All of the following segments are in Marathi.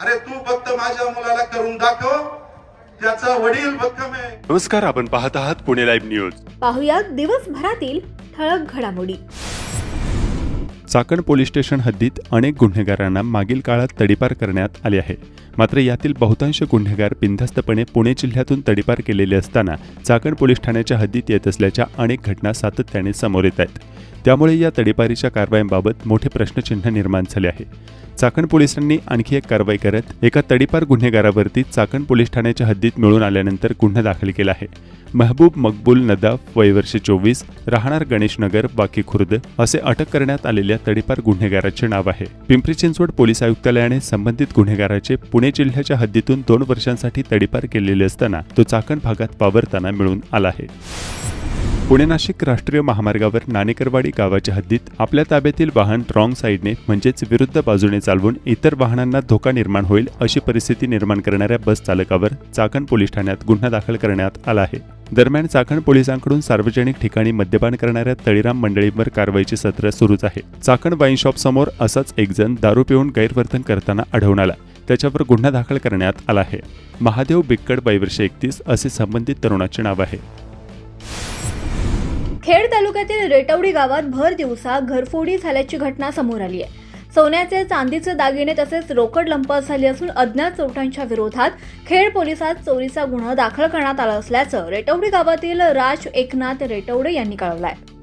अरे तू फक्त माझ्या मुलाला करून दाखव. त्याचा वडील भक्कम आहे. नमस्कार आपण पाहत आहात पुणे लाईव्ह न्यूज. पाहुयात दिवसभरातील ठळक घडामोडी. चाकण पोलीस स्टेशन हद्दीत अनेक गुन्हेगारांना मागील काळात तडीपार करण्यात आले आहे. मात्र यातील बहुतांश गुन्हेगार बिनधास्तपणे पुणे जिल्ह्यातून तडीपार केलेले असताना चाकण पोलीस ठाण्याच्या हद्दीत येत असल्याच्या अनेक घटना सातत्याने समोर येत आहेत. त्यामुळे या तडीपारीच्या कारवायांबाबत मोठे प्रश्नचिन्ह निर्माण झाले आहे. चाकण पोलिसांनी आणखी एक कारवाई करत एका तडीपार गुन्हेगारावरती चाकण पोलीस ठाण्याच्या हद्दीत मिळून आल्यानंतर गुन्हा दाखल केला आहे. महबूब मकबूल नदाफ वयवर्षे चोवीस राहणार गणेशनगर बाकी खुर्द असे अटक करण्यात आलेल्या तडीपार गुन्हेगाराचे नाव आहे. पिंपरी चिंचवड पोलीस आयुक्तालयाने संबंधित गुन्हेगाराचे पुणे जिल्ह्याच्या हद्दीतून दोन वर्षांसाठी तडीपार केलेले असताना तो चाकण भागात वावरताना मिळून आला आहे. पुणे नाशिक राष्ट्रीय महामार्गावर नाणेकरवाडी गावाच्या हद्दीत आपल्या ताब्यातील वाहन रॉंग साईडने म्हणजेच विरुद्ध बाजूने चालवून इतर वाहनांना धोका निर्माण होईल अशी परिस्थिती निर्माण करणाऱ्या बस चालकावर चाकण पोलीस ठाण्यात गुन्हा दाखल करण्यात आला आहे. दरम्यान चाकण पोलिसांकडून सार्वजनिक ठिकाणी मद्यपान करणाऱ्या तळीराम मंडळींवर कारवाईचे सत्र सुरूच आहे. चाकण वाईन शॉप समोर असाच एक जण दारू पिऊन गैरवर्तन करताना आढळून आला. त्याच्यावर गुन्हा दाखल करण्यात आला आहे. महादेव बिक्कड वर्ष एकतीस असे संबंधित तरुणाचे नाव आहे. खेड तालुक्यातील रेटवडी गावात भर दिवसा घरफोडी झाल्याची घटना समोर आली आहे. सोन्याचे चांदीचे दागिने तसेच रोकड लंपास झाली असून अज्ञात चोरट्यांच्या विरोधात खेड पोलिसात चोरीचा गुन्हा दाखल करण्यात आला असल्याचं रेटवडी गावातील राज एकनाथ रेटवडे यांनी कळवलं आहे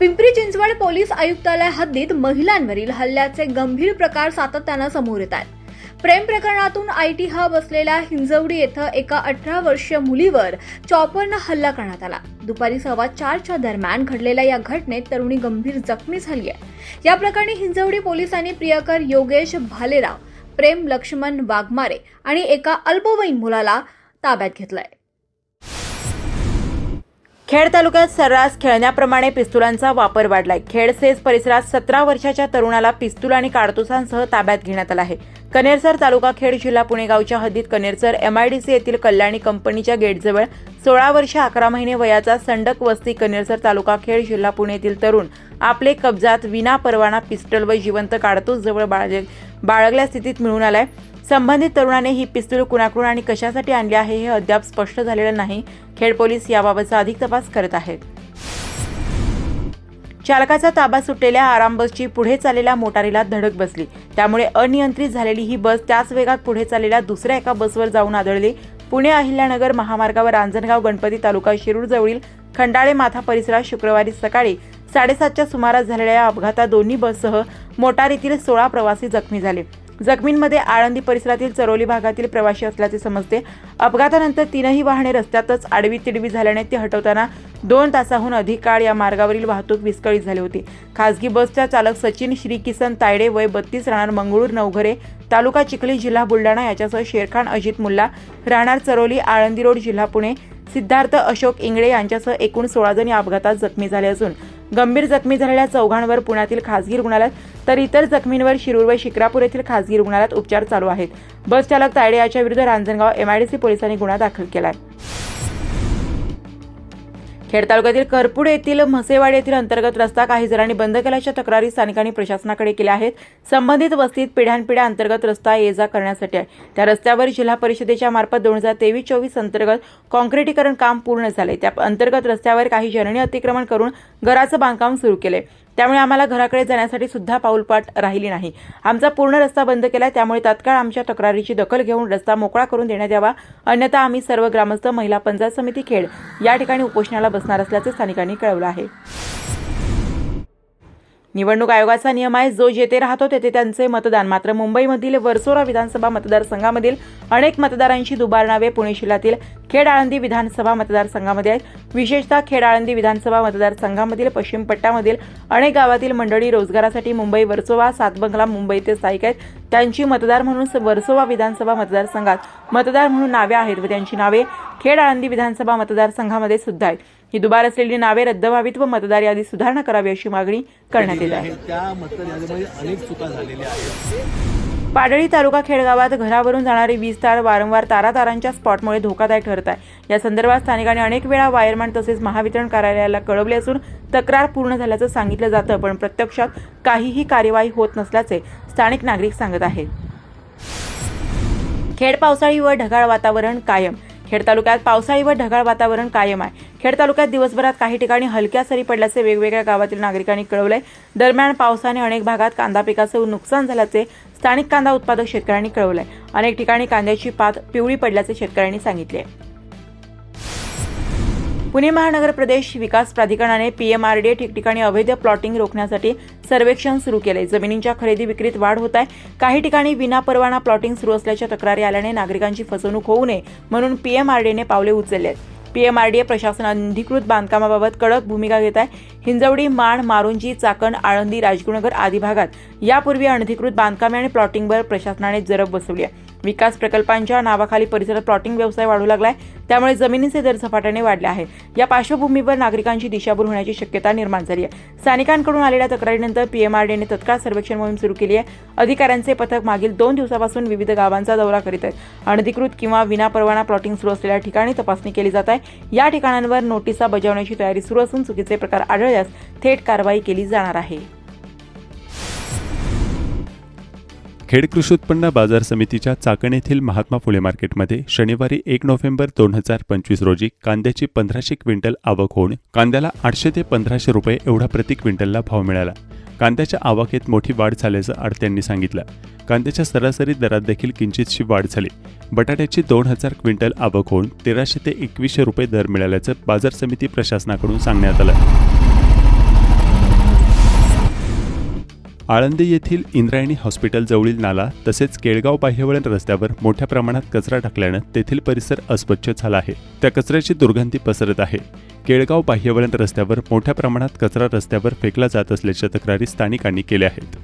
पिंपरी चिंचवड पोलीस आयुक्तालय हद्दीत महिलांवरील हल्ल्याचे गंभीर प्रकार सातत्यानं समोर येत आहेत. प्रेम प्रकरणातून आय टी हब असलेल्या हिंजवडी येथे एका अठरा वर्षीय मुलीवर चॉपरनं हल्ला करण्यात आला. दुपारी सव्वा चारच्या दरम्यान घडलेल्या या घटनेत तरुणी गंभीर जखमी झाली आहे. या प्रकरणी हिंजवडी पोलिसांनी प्रियकर योगेश भालेराव प्रेम लक्ष्मण वाघमारे आणि एका अल्पवयीन मुलाला ताब्यात घेतलंय. खेड तालुक्यात सर्रास खेळण्याप्रमाणे पिस्तुलांचा वापर वाढलाय. खेडसेज परिसरात सतरा वर्षाच्या तरुणाला पिस्तूल आणि काडतुसांसह ताब्यात घेण्यात आला आहे. कनेरसर तालुका खेड जिल्हा पुणे गावच्या हद्दीत कनेरसर एमआयडीसी येथील कल्याणी कंपनीच्या गेटजवळ सोळा वर्ष अकरा महिने वयाचा संडक वस्ती कनेरसर तालुका खेड जिल्हा पुणे येथील तरुण आपले कब्जात विना परवाना पिस्टल व जिवंत काडतूस जवळ बाळग बाळगल्या स्थितीत मिळून आलाय. संबंधित तरुणाने ही पिस्तूल कुणाकडून आणि कशासाठी आणली आहे हे अद्याप स्पष्ट झालेलं नाही. खेड पोलीस याबाबतचा अधिक तपास करत आहेत. चालकाचा ताबा सुटलेल्या आराम बसची पुढे चाललेल्या मोटारीला धडक बसली. त्यामुळे अनियंत्रित झालेली ही बस त्याच वेगात पुढे चाललेल्या दुसऱ्या एका बसवर जाऊन आदळली. पुणे अहिल्यानगर महामार्गावर रांजणगाव गणपती तालुका शिरूर जवळील खंडाळे माथा परिसरात शुक्रवारी सकाळी साडेसातच्या सुमारास झालेल्या या अपघातात दोन्ही बससह मोटारीतील सोळा प्रवासी जखमी झाले. जखमींमध्ये आळंदी परिसरातील चरोली भागातील प्रवासी असल्याचे समजते. अपघातानंतर तीनही वाहने रस्त्यातच आडवी तिडवी झाल्याने ती हटवताना दोन तासाहून अधिक काळ या मार्गावरील वाहतूक विस्कळीत झाली होती. खासगी बसचा चालक सचिन श्रीकिसन तायडे वय बत्तीस राहणार मंगळूर नवघरे तालुका चिखली जिल्हा बुलढाणा याच्यासह शेरखान अजित मुल्ला राहणार चरोली आळंदी रोड जिल्हा पुणे सिद्धार्थ अशोक इंगळे यांच्यासह एकूण सोळा जण या अपघातात जखमी झाले असून गंभीर जखमी झालेल्या चौघांवर पुण्यातील खासगी रुग्णालयात तर इतर जखमींवर शिरूर व शिक्रापूर येथील खासगी रुग्णालयात उपचार चालू आहेत. बस चालक तायडे याच्या विरुद्ध रांजणगाव एमआयडीसी पोलिसांनी गुन्हा दाखल केला आहे खेड तालुक्यातील करपूड येथील म्हसेवाड येथील अंतर्गत रस्ता काही जणांनी बंद केल्याच्या तक्रारी स्थानिकांनी प्रशासनाकडे केल्या आहेत. संबंधित वस्तीत पिढ्यानपिढ्या अंतर्गत रस्ता ये जा करण्यासाठी आहे. त्या रस्त्यावर जिल्हा परिषदेच्या मार्फत दोन हजार तेवीस चोवीस अंतर्गत कॉन्क्रिटीकरण काम पूर्ण झाले. त्या अंतर्गत रस्त्यावर काही जननी अतिक्रमण करून घराचं बांधकाम सुरू केले. त्यामुळे आम्हाला घराकडे जाण्यासाठी सुद्धा पाऊलपाट राहिली नाही. आमचा पूर्ण रस्ता बंद केला त्यामुळे तात्काळ आमच्या तक्रारीची दखल घेऊन रस्ता मोकळा करून देण्यात यावा. अन्यथा आम्ही सर्व ग्रामस्थ महिला पंचायत समिती खेड या ठिकाणी उपोषणाला बसणार असल्याचे स्थानिकांनी कळवलं आहे. निवडणूक आयोगाचा नियम आहे जो जेथे राहतो तेथे त्यांचे मतदान. मात्र मुंबईमधील वर्सोरा विधानसभा मतदारसंघामधील अनेक मतदारांची दुबार नावे पुणे जिल्ह्यातील खेड आळंदी विधानसभा मतदारसंघामध्ये आहेत. विशेषतः खेड आळंदी विधानसभा मतदारसंघामधील पश्चिम पट्ट्यामधील अनेक गावातील मंडळी रोजगारासाठी मुंबई वर्सोवा सातबंगला मुंबई ते स्थायिक आहेत. त्यांची मतदार म्हणून वर्सोवा विधानसभा मतदारसंघात मतदार म्हणून नावे आहेत व त्यांची नावे खेड आळंदी विधानसभा मतदारसंघामध्ये सुद्धा आहेत. ही दुबार असलेली नावे रद्द व्हावीत व मतदार यादी सुधारणा करावी अशी मागणी करण्यात येत आहे. त्या मतदार यादीमध्ये अनेक चुका झालेल्या आहेत. पाडळी तालुका खेडगावात घरावरून जाणारी वीज तार वारंवार तारातारांच्या स्पॉटमुळे धोकादायक ठरत आहे. या संदर्भात स्थानिकांनी अनेक वेळा वायरमॅन तसेच महावितरण कार्यालयाला कळवले असून तक्रार पूर्ण झाल्याचं सांगितलं जातं पण प्रत्यक्षात काहीही कार्यवाही होत नसल्याचे स्थानिक नागरिक सांगत आहेत. खेड पावसाळी व ढगाळ वातावरण कायम. खेड तालुक्यात पावसाळी व ढगाळ वातावरण कायम आहे. खेड तालुक्यात दिवसभरात काही ठिकाणी हलक्या सरी पडल्याचे वेगवेगळ्या गावातील नागरिकांनी कळवले दरम्यान पावसाने अनेक भागात कांदा पिकाचे नुकसान झाल्याचे स्थानिक कांदा उत्पादक शेतकऱ्यांनी कळवले अनेक ठिकाणी कांद्याची पात पिवळी पडल्याचे शेतकऱ्यांनी सांगितले पुणे महानगर प्रदेश विकास प्राधिकरणाने पीएमआरडीए ठिकठिकाणी अवैध प्लॉटिंग रोखण्यासाठी सर्वेक्षण सुरू केले. जमिनींच्या खरेदी विक्रीत वाढ होत आहे. काही ठिकाणी विनापरवाना प्लॉटिंग सुरू असल्याच्या तक्रारी आल्याने नागरिकांची फसवणूक होऊ नये म्हणून पीएमआरडीएने पावले उचलले आहेत. पीएमआरडीए प्रशासन अनधिकृत बांधकामाबाबत कडक भूमिका घेत आहे. हिंजवडी माण मारुंजी चाकण आळंदी राजगुरुनगर आदी भागात यापूर्वी अनधिकृत बांधकामे आणि प्लॉटिंगवर प्रशासनाने जरब बसवली आहे. विकास प्रकल्पांच्या नावाखाली परिसरात प्लॉटिंग व्यवसाय वाढू लागलाय. त्यामुळे जमिनीचे दर झपाट्याने वाढले आहेत या पार्श्वभूमीवर नागरिकांची दिशाभूल होण्याची शक्यता निर्माण झाली आहे. स्थानिकांकडून आलेल्या तक्रारीनंतर पीएमआरडीने तत्काळ सर्वेक्षण मोहीम सुरू केली आहे. अधिकाऱ्यांचे पथक मागील दोन दिवसापासून विविध गावांचा दौरा करीत आहेत. अनधिकृत किंवा विनापरवाना प्लॉटिंग सुरू असलेल्या ठिकाणी तपासणी केली जात आहे. या ठिकाणांवर नोटिसा बजावण्याची तयारी सुरू असून चुकीचे प्रकार आढळल्यास थेट कारवाई केली जाणार आहे. खेड कृषी उत्पन्न बाजार समितीच्या चाकण येथील महात्मा फुले मार्केटमध्ये शनिवारी एक नोव्हेंबर दोन हजार पंचवीस रोजी कांद्याची पंधराशे क्विंटल आवक होऊन कांद्याला आठशे ते पंधराशे रुपये एवढा प्रति क्विंटलला भाव मिळाला. कांद्याच्या आवाकेत मोठी वाढ झाल्याचं आडत्यांनी सांगितलं. कांद्याच्या सरासरी दरात देखील किंचितशी वाढ झाली. बटाट्याची दोन हजार क्विंटल आवक होऊन तेराशे ते एकवीसशे रुपये दर मिळाल्याचं बाजार समिती प्रशासनाकडून सांगण्यात आलं. आळंदी येथील इंद्रायणी हॉस्पिटल जवळील नाला तसेच केळगाव बाह्यवळण रस्त्यावर मोठ्या प्रमाणात कचरा टाकल्यानं तेथील परिसर अस्वच्छ झाला आहे. त्या कचऱ्याची दुर्गंधी पसरत आहे. केळगाव बाह्यवळण रस्त्यावर मोठ्या प्रमाणात कचरा रस्त्यावर फेकला जात असल्याच्या तक्रारी स्थानिकांनी केल्या आहेत.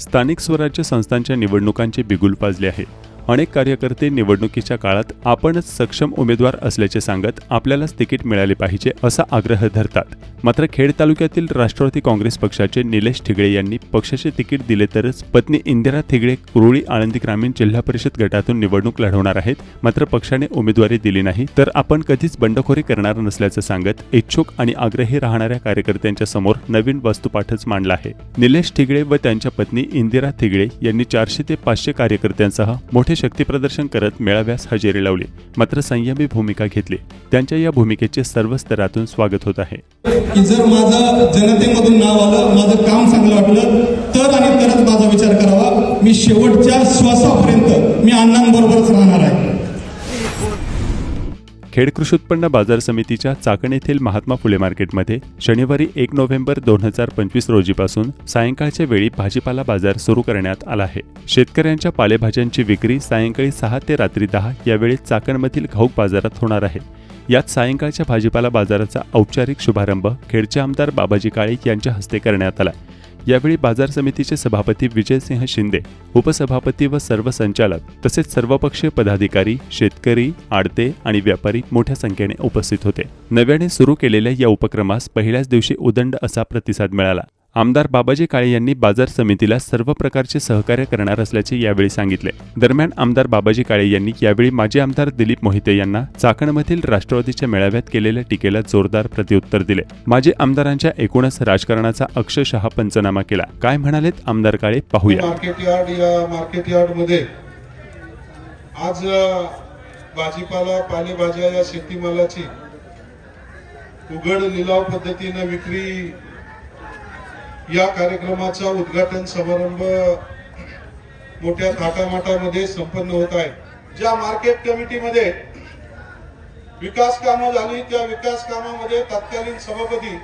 स्थानिक स्वराज्य संस्थांच्या निवडणुकांचे बिगुल पाजले आहे. अनेक कार्यकर्ते निवडणुकीच्या काळात आपणच सक्षम उमेदवार असल्याचे सांगत आपल्यालाच तिकीट मिळाले पाहिजे असा आग्रह धरतात. मात्र खेड तालुक्यातील राष्ट्रवादी काँग्रेस पक्षाचे निलेश ठिगळे यांनी पक्षाचे तिकीट दिले तरच पत्नी इंदिरा ठिगळे कुरुळी आळंदी ग्रामीण जिल्हा परिषद गटातून निवडणूक लढवणार आहेत. मात्र पक्षाने उमेदवारी दिली नाही तर आपण कधीच बंडखोरी करणार नसल्याचं सांगत इच्छुक आणि आग्रही राहणाऱ्या कार्यकर्त्यांच्या समोर नवीन वस्तुपाठच मांडला आहे. निलेश ठिगळे व त्यांच्या पत्नी इंदिरा ठिगळे यांनी चारशे ते पाचशे कार्यकर्त्यांसह मोठे शक्तीप्रदर्शन करत मेळाव्यास हजेरी लावली मात्र संयमी भूमिका घेतली. त्यांच्या या भूमिकेचे सर्व स्तरातून स्वागत होत आहे. की जर माझं जनतेमधून नाव आलं माझं काम चांगलं वाटलं तर आणि तरच माझा विचार करावा. मी शेवटच्या श्वासापर्यंत मी अण्णांबरोबरच राहणार आहे. खेड कृषी उत्पन्न बाजार समितीच्या चाकण येथील महात्मा फुले मार्केटमध्ये शनिवारी एक नोव्हेंबर दोन हजार पंचवीस रोजीपासून सायंकाळच्या वेळी भाजीपाला बाजार सुरू करण्यात आला आहे. शेतकऱ्यांच्या पालेभाज्यांची विक्री सायंकाळी सहा ते रात्री दहा यावेळी चाकणमधील घाऊक बाजारात होणार आहे. यात सायंकाळच्या भाजीपाला बाजाराचा औपचारिक शुभारंभ खेडचे आमदार बाबाजी काळे यांच्या हस्ते करण्यात आला. यावेळी बाजार समितीचे सभापती विजयसिंह शिंदे उपसभापती व सर्व संचालक तसेच सर्वपक्षीय पदाधिकारी शेतकरी आडते आणि व्यापारी मोठ्या संख्येने उपस्थित होते. नव्याने सुरू केलेल्या या उपक्रमास पहिल्याच दिवशी उदंड असा प्रतिसाद मिळाला. आमदार बाबाजी काळे यांनी बाजार समितीला सर्व प्रकारचे सहकार्य करणार असल्याचे यावेळी सांगितले. दरम्यान आमदार बाबाजी काळे यांनी यावेळी माजी आमदार दिलीप मोहिते यांना चाकणमधील राष्ट्रवादीच्या मेळाव्यात केलेल्या टीकेला जोरदार प्रत्युत्तर दिले. माजी आमदारांच्या एकूणच राजकारणाचा अक्षरशः पंचनामा केला. काय म्हणालेत आमदार काळे? पाहूया. मार्केट यार्ड या मार्केट यार्डमध्ये आज भाजीपाला पालेभाज्या या शेतीमालाची उघड लिलाव पद्धतीनं विक्री या कार्यक्रमाचा उद्घाटन समारंभ मोठ्या थाटामाटामध्ये संपन्न होत आहे. ज्या मार्केट कमिटीमध्ये विकास कामं झाली त्या विकास कामामध्ये तत्कालीन सभापती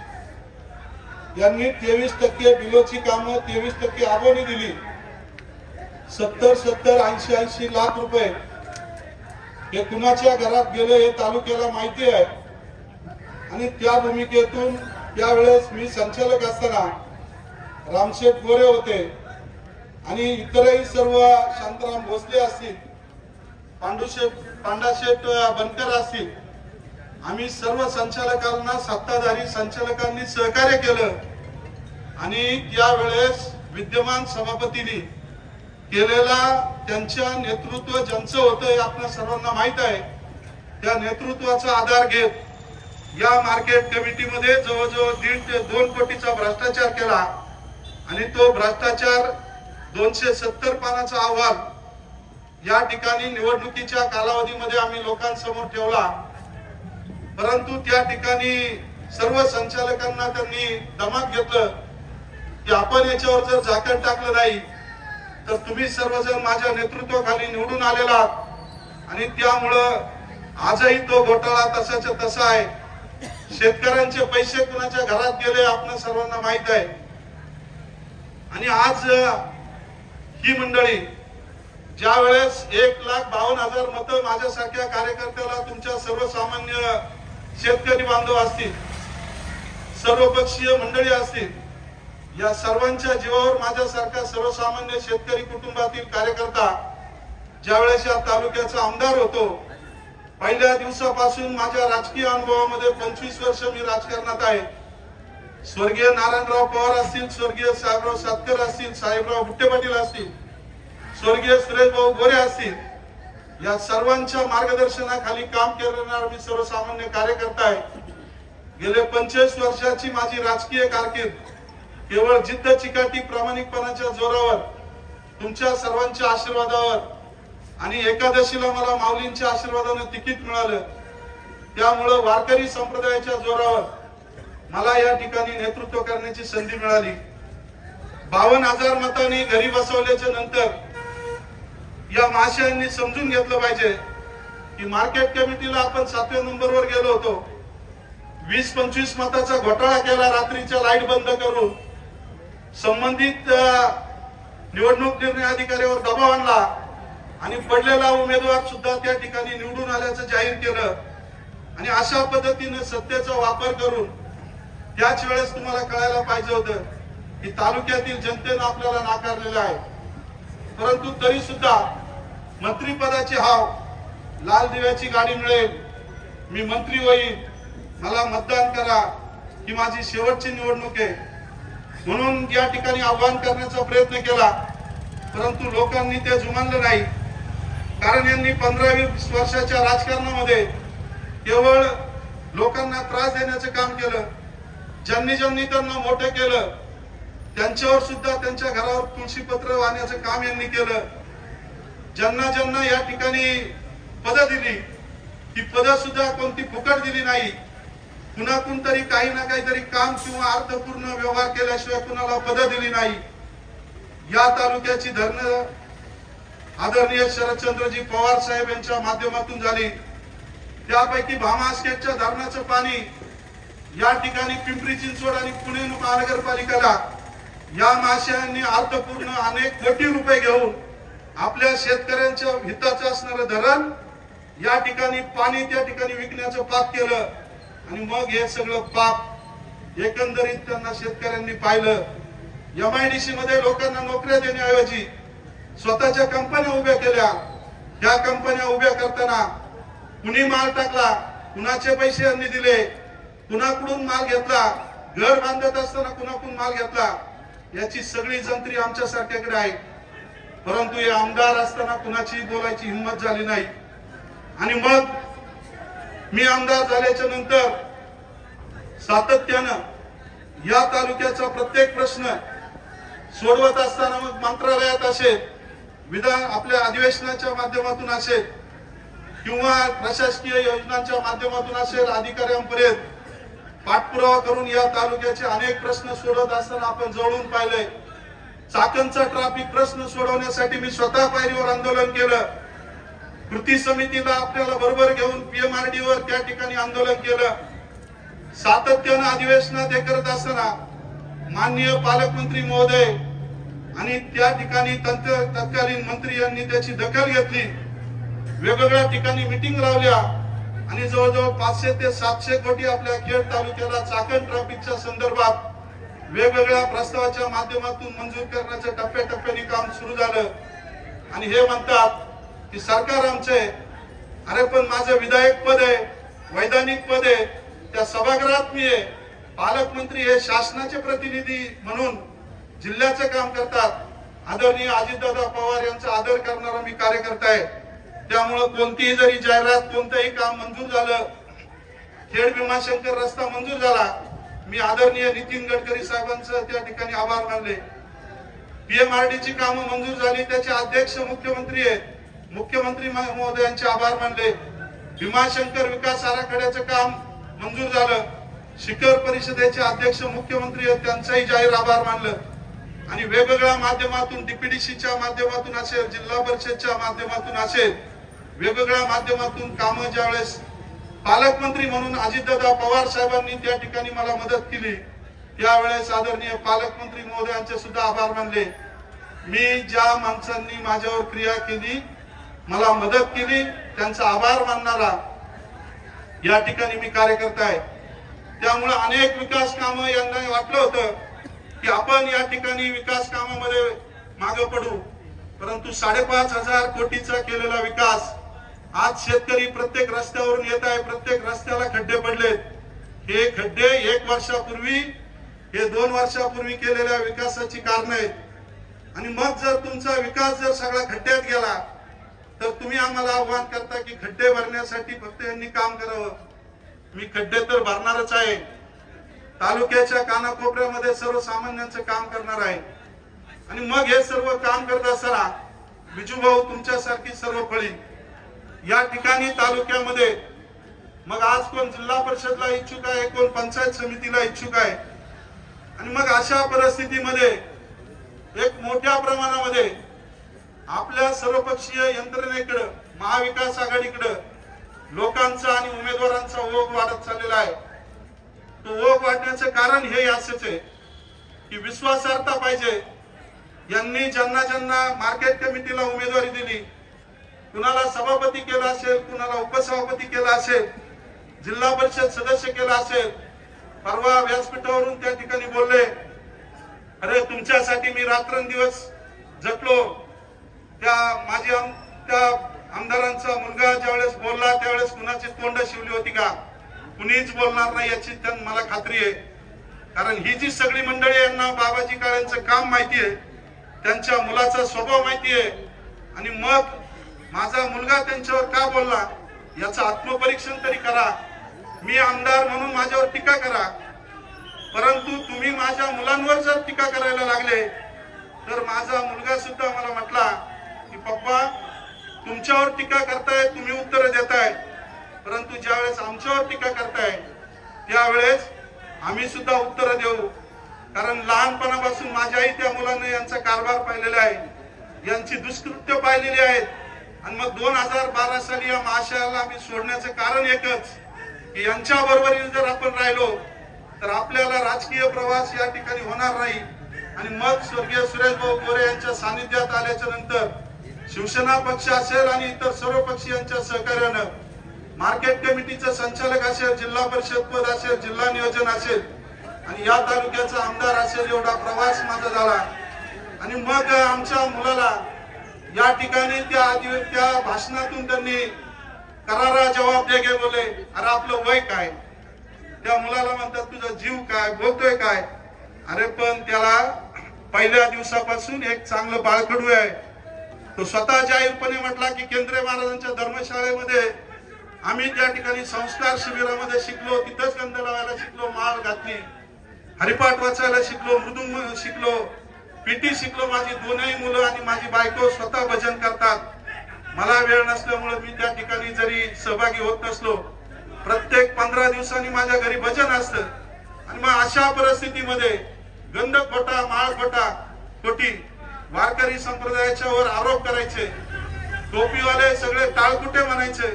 यांनी तेवीस टक्के बिलोची कामं तेवीस टक्के आबोनी दिली. सत्तर सत्तर ऐंशी ऐंशी लाख रुपये हे कुणाच्या घरात गेले हे तालुक्याला माहिती आहे. आणि त्या भूमिकेतून त्यावेळेस मी संचालक असताना रामशेठ गोरे होते आणि इतरही सर्व शांताराम भोसले असतील पांडुशेठ पांडाशेठ बनकर असतील आम्ही सर्व संचालकांना सत्ताधारी संचालकांनी सहकार्य केलं आणि यावेळेस विद्यमान सभापतींनी केलेला त्यांच्या नेतृत्व ज्यांचं होतं हे आपल्या सर्वांना माहीत आहे त्या नेतृत्वाचा आधार घेत या मार्केट कमिटीमध्ये जवळजवळ दीड ते दोन कोटीचा भ्रष्टाचार केला. आणि तो भ्रष्टाचार दोनशे सत्तर पानाचा अहवाल या ठिकाणी निवडणुकीच्या कालावधीमध्ये आम्ही लोकांसमोर ठेवला. परंतु त्या ठिकाणी सर्व संचालकांना त्यांनी दमाक घेतलं की आपण याच्यावर जर झाकण टाकलं नाही तर तुम्ही सर्वजण माझ्या नेतृत्वाखाली निवडून आलेला आणि त्यामुळं आजही तो घोटाळा तसाच्या तसा आहे. शेतकऱ्यांचे पैसे कुणाच्या घरात गेले आपण सर्वांना माहीत आहे. आणि आज ही मंडळी ज्या वेळेस एक लाख बावन्न हजार मतं माझ्यासारख्या कार्यकर्त्याला तुमच्या सर्वसामान्य शेतकरी बांधव असतील सर्वपक्षीय मंडळी असतील या सर्वांच्या जीवावर माझ्यासारखा सर्वसामान्य शेतकरी कुटुंबातील कार्यकर्ता ज्यावेळेस या तालुक्याचा आमदार होतो पहिल्या दिवसापासून माझ्या राजकीय अनुभवामध्ये पंचवीस वर्ष मी राजकारणात आहे. स्वर्गीय नारायणराव पवार असतील स्वर्गीय साहेबराव सातकर असतील साहेबराव बुट्टे पाटील असतील स्वर्गीय सुरेश भाऊ गोरे असतील या सर्वांच्या मार्गदर्शनाखाली काम करणारा मी सर्वसामान्य कार्यकर्ता आहे. गेले पंचवीस वर्षाची माझी राजकीय कारकीर्द केवळ जिद्द चिकाटी प्रामाणिकपणाच्या जोरावर तुमच्या सर्वांच्या आशीर्वादावर आणि एकादशीला मला माऊलींच्या आशीर्वादाने तिकीट मिळालं. त्यामुळं वारकरी संप्रदायाच्या जोरावर मला या ठिकाणी नेतृत्व करण्याची संधी मिळाली. बावन्न हजार मतांनी घरी बसवल्याच्या नंतर या महाशयांनी समजून घेतलं पाहिजे की मार्केट कमिटीला आपण सातव्या नंबरवर गेलो होतो. वीस पंचवीस मताचा घोटाळा केला रात्रीच्या लाइट बंद करून. संबंधित निवडणूक निर्णय अधिकाऱ्यावर दबाव आणला आणि पडलेला उमेदवार सुद्धा त्या ठिकाणी निवडून आल्याचं जाहीर केलं. आणि अशा पद्धतीने सत्तेचा वापर करून त्याच वेळेस तुम्हाला कळायला पाहिजे होतं की तालुक्यातील जनतेनं आपल्याला नाकारलेलं आहे. परंतु तरी सुद्धा मंत्रीपदाची हाव लाल दिव्याची गाडी मिळेल. मी मंत्री होईल मला मतदान करा ही माझी शेवटची निवडणूक आहे. म्हणून या ठिकाणी आव्हान करण्याचा प्रयत्न केला. परंतु लोकांनी ते जुमानलं नाही. कारण यांनी पंधरा वीस वर्षाच्या राजकारणामध्ये केवळ लोकांना त्रास देण्याचं काम केलं. ज्यांनी ज्यांनी त्यांना मोठं केलं त्यांच्यावर सुद्धा त्यांच्या घरावर तुळशी पत्र वाहण्याचं काम यांनी केलं. ज्यांना ज्यांना या ठिकाणी पद दिली ती पद सुद्धा कोणती फुकट दिली नाही. कुणाकून तरी काही ना काहीतरी काम किंवा अर्थपूर्ण व्यवहार केल्याशिवाय कुणाला पद दिली नाही. या तालुक्याची धरणं आदरणीय शरदचंद्रजी पवार साहेब यांच्या माध्यमातून झाली. त्यापैकी भामास्केटच्या धरणाचं पाणी या ठिकाणी पिंपरी चिंचवड आणि पुणे महानगरपालिकेला या माशांनी अर्थपूर्ण अनेक कोटी रुपये घेऊन आपल्या शेतकऱ्यांच्या हिताचं असणारं धरण या ठिकाणी पाणी त्या ठिकाणी विकण्याचं पाप केलं आणि मग हे सगळं पाप एकंदरीत त्यांना शेतकऱ्यांनी पाहिलं. यम आय डी सी मध्ये लोकांना नोकऱ्या देण्याऐवजी स्वतःच्या कंपन्या उभ्या केल्या. त्या कंपन्या उभ्या करताना कुणी माल टाकला कुणाचे पैसे यांनी दिले? कुणाकडून माल घेतला? घर बांधत असताना कुणाकडून माल घेतला? याची सगळी जंत्री आमच्या सारख्याकडे आहे. परंतु हे आमदार असताना कुणाची बोलायची हिंमत झाली नाही. आणि मग मी आमदार झाल्याच्यानंतर सातत्यानं या तालुक्याचा प्रत्येक प्रश्न सोडवत असताना मग मंत्रालयात असेल विधान आपल्या अधिवेशनाच्या माध्यमातून असेल किंवा प्रशासकीय योजनांच्या माध्यमातून असेल अधिकाऱ्यांपर्यंत पाठपुरावा करून या तालुक्याचे अनेक प्रश्न सोडवत असताना आपण जवळून पाहिलंय. चाकणचा ट्राफिक प्रश्न सोडवण्यासाठी मी स्वतः पायरीवर आंदोलन केलं. कृती समितीला आपल्याला बरोबर घेऊन पीएमआरडी वर त्या ठिकाणी आंदोलन केलं. सातत्यानं अधिवेशनात हे करत असताना माननीय पालकमंत्री महोदय आणि त्या ठिकाणी तंत्र तत्कालीन मंत्री यांनी त्याची दखल घेतली. वेगवेगळ्या ठिकाणी मिटिंग लावल्या. आणि जवळजवळ पाचशे ते सातशे कोटी आपल्या खेड तालुक्याला चाकण ट्रॅफिकच्या संदर्भात वेगवेगळ्या प्रस्तावाच्या माध्यमातून मंजूर करण्याचे टप्प्याटप्प्याने काम सुरू झालं. आणि हे म्हणतात की सरकार आमचे अरे पण माझं विधायक पद आहे वैधानिक पद आहे त्या सभागृहात मी आहे. पालकमंत्री हे शासनाचे प्रतिनिधी म्हणून जिल्ह्याचं काम करतात. आदरणीय अजितदादा पवार यांचा आदर करणारा मी कार्यकर्ता आहे. त्यामुळं कोणतीही जरी जाहिरात कोणतंही काम मंजूर झालं खेड भीमाशंकर रस्ता मंजूर झाला मी आदरणीय नितीन गडकरी साहेबांचं त्या ठिकाणी आभार मानले. पीएमआरडीची कामं मंजूर झाली त्याचे अध्यक्ष मुख्यमंत्री आहेत. मुख्यमंत्री महोदयांचे आभार मानले. भीमाशंकर विकास आराखड्याचं काम मंजूर झालं. शिखर परिषदेचे अध्यक्ष मुख्यमंत्री आहेत त्यांचाही जाहीर आभार मानलं. आणि वेगवेगळ्या माध्यमातून डीपीडीसीच्या माध्यमातून असेल जिल्हा परिषदच्या माध्यमातून असेल वेगवेगळ्या माध्यमातून कामं ज्यावेळेस पालकमंत्री म्हणून अजितदादा पवार साहेबांनी त्या ठिकाणी मला मदत केली त्यावेळेस आदरणीय पालकमंत्री महोदयांचे सुद्धा आभार मानले. मी ज्या माणसांनी माझ्यावर क्रिया केली मला मदत केली त्यांचा आभार मानणारा या ठिकाणी मी कार्यकर्ता आहे. त्यामुळे अनेक विकास कामं यांना वाटलं होतं की आपण या ठिकाणी विकास कामामध्ये मागे पडू परंतु साडेपाच हजार कोटीचा केलेला विकास आज शेतकरी प्रत्येक रस्त्यावरून येत आहे प्रत्येक रस्त्याला खड्डे पडलेत. हे खड्डे एक वर्षापूर्वी हे दोन वर्षापूर्वी केलेल्या विकासाची कारण आहेत. आणि मग जर तुमचा विकास जर सगळा खड्ड्यात गेला तर तुम्ही आम्हाला आव्हान करता की खड्डे भरण्यासाठी फक्त यांनी काम करावं. मी खड्डे तर भरणारच आहे. तालुक्याच्या कानाकोपऱ्यामध्ये सर्वसामान्यांचं काम करणार आहे. आणि मग हे सर्व काम करत असताना विजूभाऊ तुमच्यासारखी सर्व फळी या ठिकाणी तालुक्यामध्ये. मग आज कोण जिल्हा परिषदला इच्छुक आहे कोण पंचायत समितीला इच्छुक आहे? आणि मग अशा परिस्थितीमध्ये एक मोठ्या प्रमाणामध्ये आपल्या सर्वपक्षीय यंत्रणेकडं महाविकास आघाडीकडं लोकांचा आणि उमेदवारांचा ओघ वाढत चाललेला आहे. तो ओघ वाढण्याचं कारण हे असंच आहे की विश्वासार्हता पाहिजे. यांनी ज्यांना ज्यांना मार्केट कमिटीला उमेदवारी दिली कुणाला सभापती केला असेल कुणाला उपसभापती केला असेल जिल्हा परिषद सदस्य केला असेल परवा व्यासपीठावरून त्या ठिकाणी बोलले अरे तुमच्यासाठी मी रात्रंदिवस जगलो. त्या माझी आम- त्या आमदारांचा मुलगा ज्यावेळेस बोलला त्यावेळेस कुणाची तोंड शिवली होती का? कुणीच बोलणार नाही याची मला खात्री आहे. कारण ही जी सगळी मंडळी यांना बाबाजी काळ्यांचं काम माहिती आहे त्यांच्या मुलाचा स्वभाव माहिती आहे. आणि मग माझा मुलगा त्यांच्यावर का बोलला? याचं आत्मपरीक्षण तरी करा. मी आमदार म्हणून माझ्यावर टीका करा. परंतु तुम्ही माझ्या मुलांवर जर टीका करायला लागले तर माझा मुलगा सुद्धा मला म्हटला की पप्पा तुमच्यावर टीका करताय तुम्ही उत्तर देताय. परंतु ज्यावेळेस आमच्यावर टीका करताय त्यावेळेस आम्ही सुद्धा उत्तर देऊ. कारण लहानपणापासून माझ्याही त्या मुलांनी यांचा कारभार पाहिलेला आहे. यांची दुष्कृत्य पाहिलेली आहेत. आणि मग दोन हजार बारा साली या महाशयाला आम्ही सोडण्याचं कारण एकच की यांच्या बरोबरीने जर आपण राहिलो तर आपल्याला राजकीय प्रवास या ठिकाणी होणार नाही. आणि मग स्वर्गीय सुरेश भाऊ गोरे यांच्या सानिध्यात आल्याच्यानंतर शिवसेना पक्ष असेल आणि इतर सर्व पक्षीयांच्या सहकार्यानं मार्केट कमिटीचं संचालक असेल जिल्हा परिषद पद असेल जिल्हा नियोजन असेल आणि या तालुक्याचा आमदार असेल एवढा प्रवास माझा झाला. आणि मग आमच्या मुलाला या ठिकाणी त्या आधी त्या भाषणातून त्यांनी करारा जवाब दे गे बोले अरे आपलं वय काय? त्या मुलाला म्हणतात तुझा जीव काय? बोलतोय काय? अरे पण त्याला पहिल्या दिवसापासून एक चांगलं बाळकडू आहे. तो स्वतः जाहीरपणे म्हटला की केंद्रीय महाराजांच्या धर्मशाळेमध्ये आम्ही त्या ठिकाणी संस्कार शिबिरामध्ये शिकलो तिथंच गंध लावायला शिकलो माळ घातली हरिपाठ वाचायला शिकलो मृदुंग शिकलो पीटी शिकलो माझी दोनही मुलं आणि माझी बायको स्वतः भजन करतात. मला वेळ नसल्यामुळे मी त्या ठिकाणी जरी सहभागी होत नसलो प्रत्येक पंधरा दिवसांनी माझ्या घरी भजन असतं. आणि मग अशा परिस्थितीमध्ये गंध खोटा माळ खोटा खोटी वारकरी संप्रदायाच्या वर आरोप करायचे. टोपीवाले सगळे टाळकुटे म्हणायचे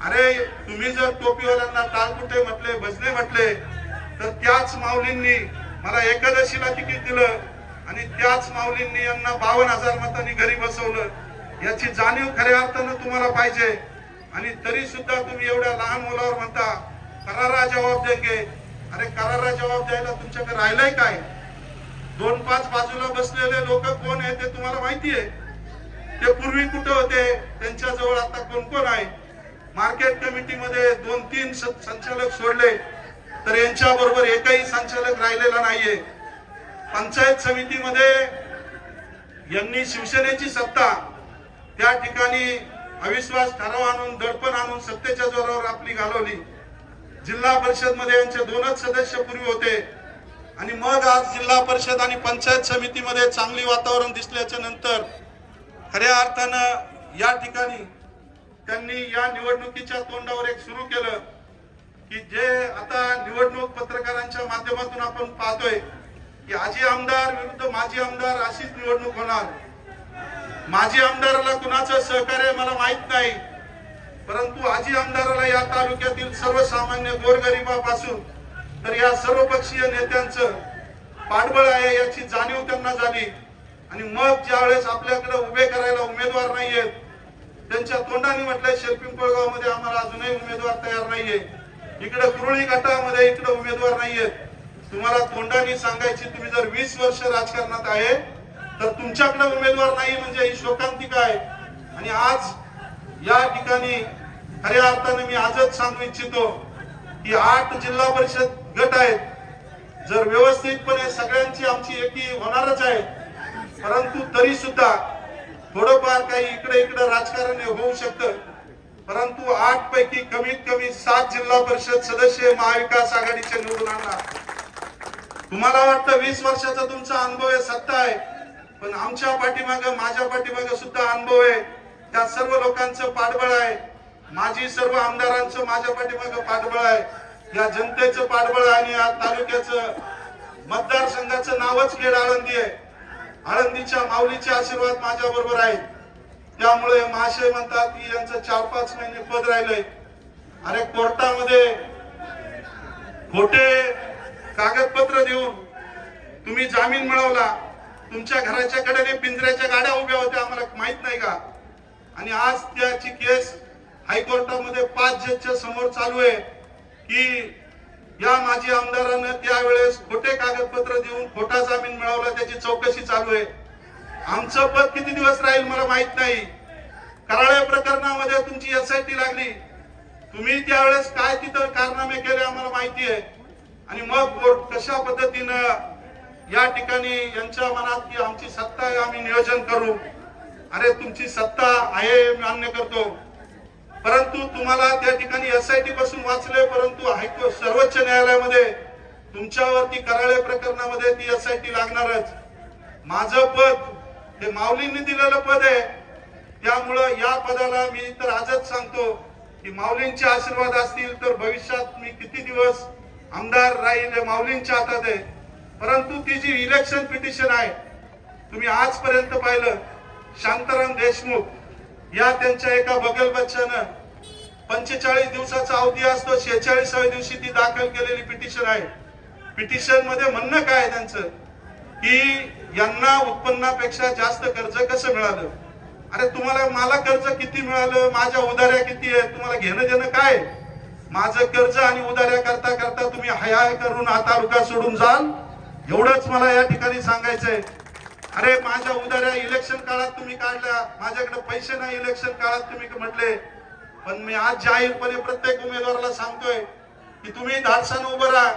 अरे तुम्ही जर टोपीवाल्यांना टाळकुटे म्हटले भजने म्हटले तर त्याच माऊलींनी मला एकादशीला तिकीट दिलं. आणि त्याच माऊलींनी यांना बावन्न हजार मतांनी घरी बसवलं. याची जाणीव खऱ्या अर्थानं तुम्हाला पाहिजे. आणि तरी सुद्धा तुम्ही एवढ्या लहान मुलावर म्हणता करारा जबाब देंगे अरे करारा जबाब द्यायला तुमच्याकडे राहिलंय काय? दोन पाच बाजूला बसलेले लोक कोण आहे ते तुम्हाला माहिती आहे. ते पूर्वी कुठं होते? त्यांच्या जवळ आता कोण कोण आहे? मार्केट कमिटीमध्ये दोन तीन संचालक सोडले तर यांच्या बरोबर एकही संचालक राहिलेला नाहीये. पंचायत समितीमध्ये यांनी शिवसेनेची सत्ता त्या ठिकाणी अविश्वास ठराव आणून दडपण आणून सत्तेच्या जोरावर आपली घालवली. जिल्हा परिषदमध्ये यांचे दोनच सदस्य पूर्वी होते. आणि मग आज जिल्हा परिषद आणि पंचायत समितीमध्ये चांगली वातावरण दिसल्याच्या नंतर खऱ्या अर्थानं या ठिकाणी त्यांनी या निवडणुकीच्या तोंडावर एक सुरू केलं की जे आता निवडणूक पत्रकारांच्या माध्यमातून आपण पाहतोय की आजी आमदार विरुद्ध माजी आमदार अशीच निवडणूक होणार. माजी आमदाराला कुणाचं सहकार्य मला माहीत नाही. परंतु आजी आमदाराला या तालुक्यातील सर्वसामान्य गोरगरिबापासून तर या सर्वपक्षीय नेत्यांचं पाठबळ आहे याची जाणीव त्यांना झाली. आणि मग ज्या वेळेस आपल्याकडे उभे करायला उमेदवार नाहीयेत त्यांच्या तोंडाने म्हटलंय शेल्पिंगमध्ये आम्हाला अजूनही उमेदवार तयार नाहीये. इकडे कुरळी गटामध्ये इकडे उमेदवार नाहीयेत. तुम्हाला तोंडाने सांगायची तुम्ही जर वीस वर्ष राजकारणात आहे तर तुमच्याकडे उमेदवार नाही म्हणजे ही शोकांतिका आहे. आणि आज या ठिकाणी खऱ्या अर्थाने मी आजच सांगू इच्छितो की आठ जिल्हा परिषद गट आहेत. जर व्यवस्थितपणे सगळ्यांची आमची एकी होणारच आहे परंतु तरी सुद्धा थोडंफार काही इकडे इकडे राजकारण होऊ शकतं. परंतु आठ पैकी कमीत कमी सात जिल्हा परिषद सदस्य महाविकास आघाडीचे निवडून आणणार. तुम्हाला वाटतं वीस वर्षाचा तुमचा अनुभव आहे सत्ता आहे पण आमच्या पाठीमागं माझ्या पाठीमाग सुद्धा अनुभव आहे. त्या सर्व लोकांचं पाठबळ आहे. माझी सर्व आमदारांचं माझ्या पाठीमागं पाठबळ आहे. या जनतेचं पाठबळ आणि या तालुक्याचं मतदारसंघाचं नावच खेड आळंदी आहे. आळंदीच्या माऊलीचे आशीर्वाद माझ्या बरोबर आहेत. त्यामुळे महाशय म्हणतात की यांचं चार पाच महिने पद राहिलंय. अरे कोर्टामध्ये खोटे कागदपत्र देऊन तुम्ही जामीन मिळवला तुमच्या घराच्या कडेने पिंजऱ्याच्या गाड्या उभ्या होत्या आम्हाला माहीत नाही का? आणि आज त्याची केस हायकोर्टामध्ये पाच जजच्या समोर चालू आहे की या माजी आमदारानं त्यावेळेस खोटे कागदपत्र देऊन खोटा जामीन मिळवला त्याची चौकशी चालू आहे. आमचं पद किती दिवस राहील मला माहीत नाही. कराळ्या प्रकरणामध्ये तुमची एसआयटी लागली. तुम्ही त्यावेळेस काय तिथं कारनामे केले आम्हाला माहिती आहे. आणि मग कशा पद्धतीनं या ठिकाणी यांच्या मनात की आमची सत्ता आहे आम्ही नियोजन करू? अरे तुमची सत्ता आहे मान्य करतो. परंतु तुम्हाला त्या ठिकाणी एसआयटी पासून वाचले परंतु हायकोर्ट सर्वोच्च न्यायालयामध्ये तुमच्यावरती कराळे प्रकरणामध्ये ती एसआयटी लागणारच. माझं पद हे माऊलींनी दिलेलं पद आहे. त्यामुळं या पदाला मी तर आजच सांगतो की माऊलींचे आशीर्वाद असतील तर भविष्यात मी किती दिवस आमदार राहील माऊलींच्या हातात आहे परंतु ती जी इलेक्शन पिटिशन आहे तुम्ही आजपर्यंत पाहिलं शांताराम देशमुख या त्यांच्या एका बगलबच्च्यानं पंचेचाळीस दिवसाचा अवधी असतो शेहेचाळीसाव्या दिवशी ती दाखल केलेली पिटिशन आहे. पिटिशनमध्ये म्हणणं काय आहे त्यांचं? की यांना उत्पन्नापेक्षा जास्त कर्ज कसं मिळालं? अरे तुम्हाला मला कर्ज किती मिळालं? माझ्या उधाऱ्या किती आहेत? तुम्हाला घेणं देणं काय आहे? माझं कर्ज आणि उदाऱ्या करता करता तुम्ही हयाय करून हा तालुका सोडून जाल. एवढंच मला या ठिकाणी सांगायचंय. अरे माझ्या उदाऱ्या इलेक्शन काळात तुम्ही काढल्या. माझ्याकडे पैसे नाही इलेक्शन काळात तुम्ही म्हटले. पण मी आज जाहीरपणे प्रत्येक उमेदवाराला सांगतोय की तुम्ही धाडसानं उभं राहा.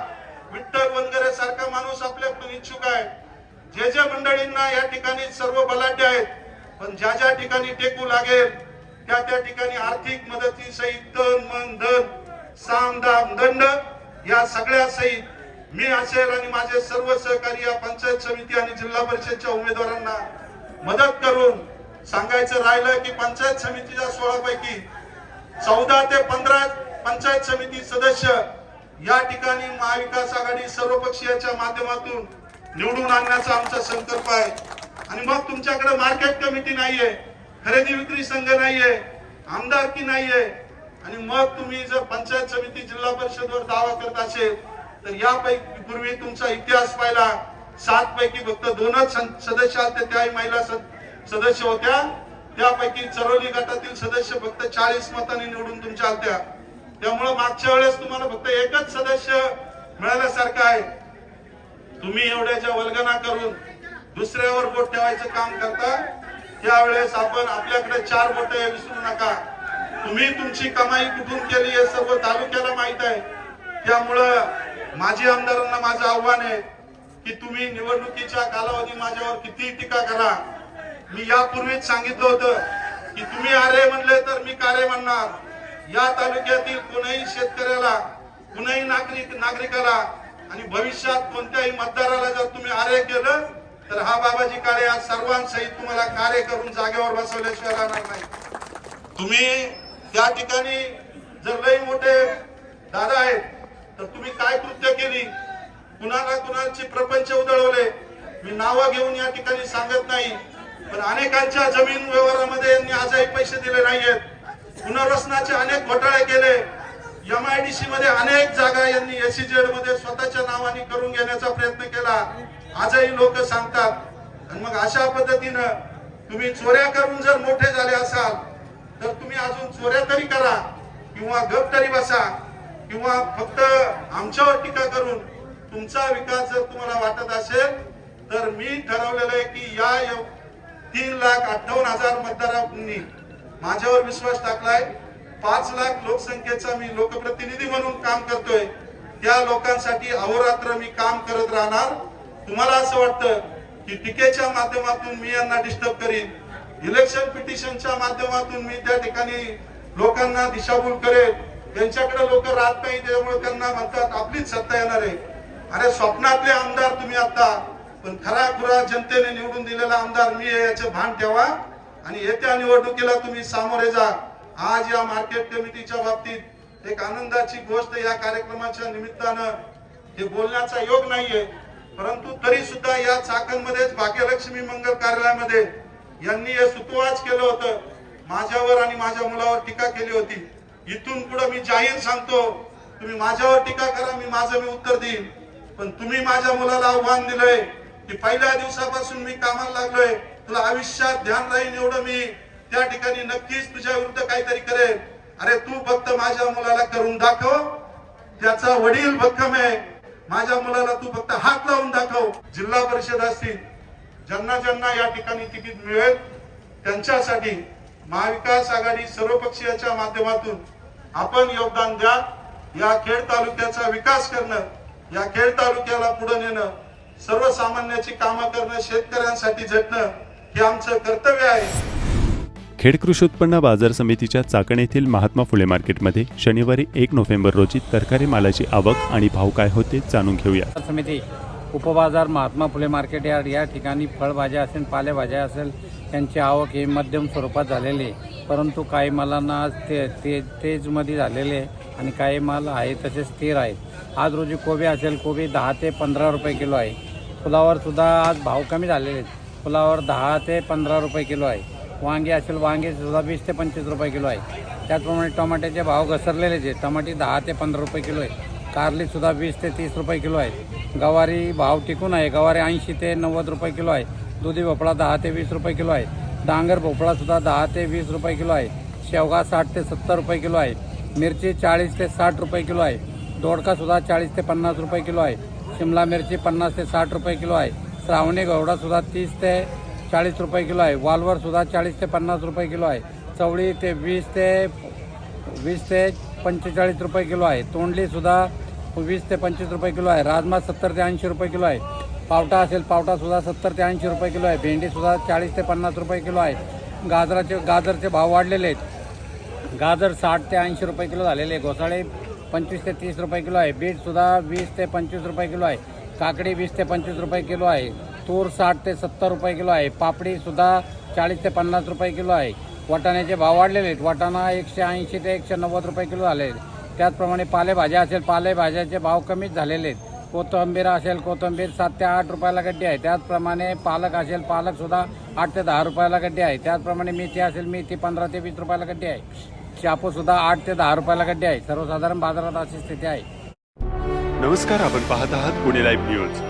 विठ्ठल वनगरे सारखा माणूस आपल्याकडून इच्छुक आहे. जे जे मंडळींना या ठिकाणी सर्व बलाढ्य आहेत पण ज्या ज्या ठिकाणी टेकू लागेल त्या त्या ठिकाणी आर्थिक मदती सहित तन मन धन साम दाम दंड या सगळ्या सहित मी असेल आणि माझे सर्व सहकारी या पंचायत समिती आणि जिल्हा परिषदच्या उमेदवारांना मदत करून सांगायचं राहिलं की पंचायत समितीच्या सोळा पैकी चौदा ते पंधरा पंचायत समिती सदस्य या ठिकाणी महाविकास आघाडी सर्वपक्षीयाच्या माध्यमातून निवडून आणण्याचा आमचा संकल्प आहे. आणि मग तुमच्याकडे मार्केट कमिटी नाहीये खरेदी विक्री संघ नाहीये आमदारकी नाहीये आणि मग तुम्ही जर पंचायत समिती जिल्हा परिषदवर दावा करत असेल तर यापैकी पूर्वी तुमचा इतिहास पाहिला. सात पैकी फक्त दोनच सदस्य आले त्याही महिला सद- सदस्य होत्या. त्यापैकी चरोली गटातील सदस्य फक्त चाळीस मतांनी निवडून तुमच्या आलत्या. त्यामुळे मागच्या वेळेस तुम्हाला फक्त एकच सदस्य मिळाल्यासारखं आहे. तुम्ही एवढ्याच्या वल्गना करून दुसऱ्यावर बोट ठेवायचं काम करता त्यावेळेस आपण आपल्याकडे चार बोट विसरू नका. तुम्ही तुमची कमाई कुठून केली हे सर्व तालुक्याला माहीत आहे. त्यामुळं माजी आमदारांना माझं आव्हान आहे की तुम्ही निवडणुकीच्या कालावधी माझ्यावर किती टीका करा. मी यापूर्वीच सांगितलं होतं की तुम्ही आरे म्हणले तर मी कारे म्हणणार. या तालुक्यातील कोणीही शेतकऱ्याला कुणाही नागरिक नागरिकाला आणि भविष्यात कोणत्याही मतदाराला जर तुम्ही आरे केलं तर हा बाबाजी काळे आज सर्वांसहित तुम्हाला कार्य करून जागेवर बसवल्याशिवाय राहणार नाही. तुम्ही त्या ठिकाणी जर लई मोठे दादा आहेत तर तुम्ही काय कृत्य केली? कुणाला कुणाचे प्रपंच उधळवले. मी नावं घेऊन या ठिकाणी सांगत नाही पण अनेकांच्या जमीन व्यवहारामध्ये यांनी आजही पैसे दिले नाहीयेत. पुनर्वसनाचे अनेक घोटाळे केले. एमआयडीसी मध्ये अनेक जागा यांनी एसीजेडमध्ये स्वतःच्या नावाने करून घेण्याचा प्रयत्न केला. आजही लोक सांगतात. आणि मग अशा पद्धतीनं तुम्ही चोऱ्या करून जर मोठे झाले असाल तर तुम्ही अजून चोऱ्या तरी करा किंवा गप तरी बसा किंवा फक्त आमच्यावर टीका करून तुमचा विकास जर तुम्हाला वाटत असेल तर मी ठरवलेलं आहे की या तीन लाख अठ्ठावन्न हजार मतदारांनी माझ्यावर विश्वास टाकलाय. पाच लाख लोकसंख्येचा मी लोकप्रतिनिधी म्हणून काम करतोय. त्या लोकांसाठी अहोरात्र मी काम करत राहणार. तुम्हाला असं वाटतं की टीकेच्या माध्यमातून मी यांना डिस्टर्ब करीन? इलेक्शन पिटिशनच्या माध्यमातून मी त्या ठिकाणी लोकांना दिशाभूल करेल. त्यांच्याकडे लोक राहत नाही त्यामुळे त्यांना म्हणतात आपलीच सत्ता येणार आहे. अरे स्वप्नातले आमदार तुम्ही आता पण खरा खुरा जनतेने निवडून दिलेला आमदार मी आहे याचं भान ठेवा. आणि येत्या निवडणुकीला तुम्ही सामोरे जा. आज या मार्केट कमिटीच्या बाबतीत एक आनंदाची गोष्ट या कार्यक्रमाच्या निमित्तानं हे बोलण्याचा योग नाहीये. परंतु तरी सुद्धा या चाकणमध्येच भाग्यलक्ष्मी मंगल कार्यालयामध्ये यांनी हे सुतोवाच केलं होतं. माझ्यावर आणि माझ्या मुलावर टीका केली होती. इथून पुढे मी जाहीर सांगतो तुम्ही माझ्यावर टीका करा मी माझं मी उत्तर देईन. पण तुम्ही माझ्या मुलाला आव्हान दिलंय की पहिल्या दिवसापासून मी कामाला लागलोय. तुला आयुष्यात ध्यान राहील एवढं मी. त्या ठिकाणी नक्कीच तुझ्या विरुद्ध काहीतरी करेल अरे तू फक्त माझ्या मुलाला करून दाखव. त्याचा वडील भक्कम आहे. माझ्या मुलाला तू फक्त हात लावून दाखव. जिल्हा परिषद असतील ज्यांना ज्यांना या ठिकाणी तिकीट मिळेल त्यांच्यासाठी महाविकास आघाडी सर्वपक्षीयाच्या माध्यमातून आपण योगदान द्या. या खेड तालुक्याचा विकास करणं या खेड तालुक्याला पुढे नेणं सर्वसामान्याची कामं करणं शेतकऱ्यांसाठी झटणं हे आमचं कर्तव्य आहे. खेड कृषी उत्पन्न बाजार समितीच्या चाकण येथील महात्मा फुले मार्केटमध्ये शनिवारी एक नोव्हेंबर रोजी तरकारी मालाची आवक आणि भाव काय होते जाणून घेऊया. बाजार समिती उपबाजार महात्मा फुले मार्केट यार्ड या ठिकाणी फळभाज्या असेल पालेभाज्या असेल त्यांची आवक ही मध्यम स्वरूपात झालेली आहे. परंतु काही मालांना आज ते ते तेजमध्ये झालेले आहे आणि काही माल आहे तसे स्थिर आहेत. आज रोजी कोबी असेल कोबी दहा ते पंधरा रुपये किलो आहे. फुलावर सुद्धा आज भाव कमी झालेले आहेत. फुलावर दहा ते पंधरा रुपये किलो आहे. वांगे असेल वांगेसुद्धा वीस ते पंचवीस रुपये किलो आहे. त्याचप्रमाणे टमाट्याचे भाव घसरलेलेच आहे टमाटे दहा ते पंधरा रुपये किलो आहे. कारली सुद्धा वीस ते तीस रुपये किलो आहे गवारी भाव टिकून आहे गवारी ऐंशी ते नव्वद रुपये किलो आहे दुधी भोपळा दहा ते वीस रुपये किलो आहे डांगर भोपळासुद्धा दहा ते वीस रुपये किलो आहे शेवगा साठ ते सत्तर रुपये किलो आहे मिरची चाळीस ते साठ रुपये किलो आहे दोडकासुद्धा चाळीस ते पन्नास रुपये किलो आहे शिमला मिरची पन्नास ते साठ रुपये किलो आहे श्रावणी गवडासुद्धा तीस ते चाळीस रुपये किलो आहे वालवरसुद्धा चाळीस ते पन्नास रुपये किलो आहे चवळी ते वीस ते वीस ते पंचेचाळीस रुपये किलो आहे तोंडलीसुद्धा वीस ते पंचवीस रुपये किलो आहे राजमा सत्तर ते ऐंशी रुपये किलो आहे पावटा असेल पावटासुद्धा सत्तर ते ऐंशी रुपये किलो आहे भेंडीसुद्धा चाळीस ते पन्नास रुपये किलो आहे गाजराचे गाजरचे भाव वाढलेले आहेत गाजर साठ ते ऐंशी रुपये किलो झालेले आहे घोसाळे पंचवीस ते तीस रुपये किलो आहे बीटसुद्धा वीस ते पंचवीस रुपये किलो आहे काकडी वीस ते पंचवीस रुपये किलो आहे तूर साठ ते सत्तर रुपये किलो आहे पापडीसुद्धा चाळीस ते पन्नास रुपये किलो आहे वाटाण्याचे भाव वाढलेले आहेत वाटाणा एकशे ऐंशी ते एकशे नव्वद रुपये किलो झाले आहेत त्याचप्रमाणे पालेभाज्या असेल पालेभाज्याचे भाव कमीच झालेले आहेत. कोथंबीर असेल कोथंबीर सात ते आठ रुपयाला गड्डी आहे. त्याचप्रमाणे पालक असेल पालकसुद्धा आठ ते दहा रुपयाला गड्डी आहे. त्याचप्रमाणे मेथी असेल मेथी पंधरा ते वीस रुपयाला गड्डी आहे. शापूसुद्धा आठ ते दहा रुपयाला गड्डी आहे. सर्वसाधारण बाजारात अशी स्थिती आहे. नमस्कार आपण पाहत आहात पुणे लाईव्ह न्यूज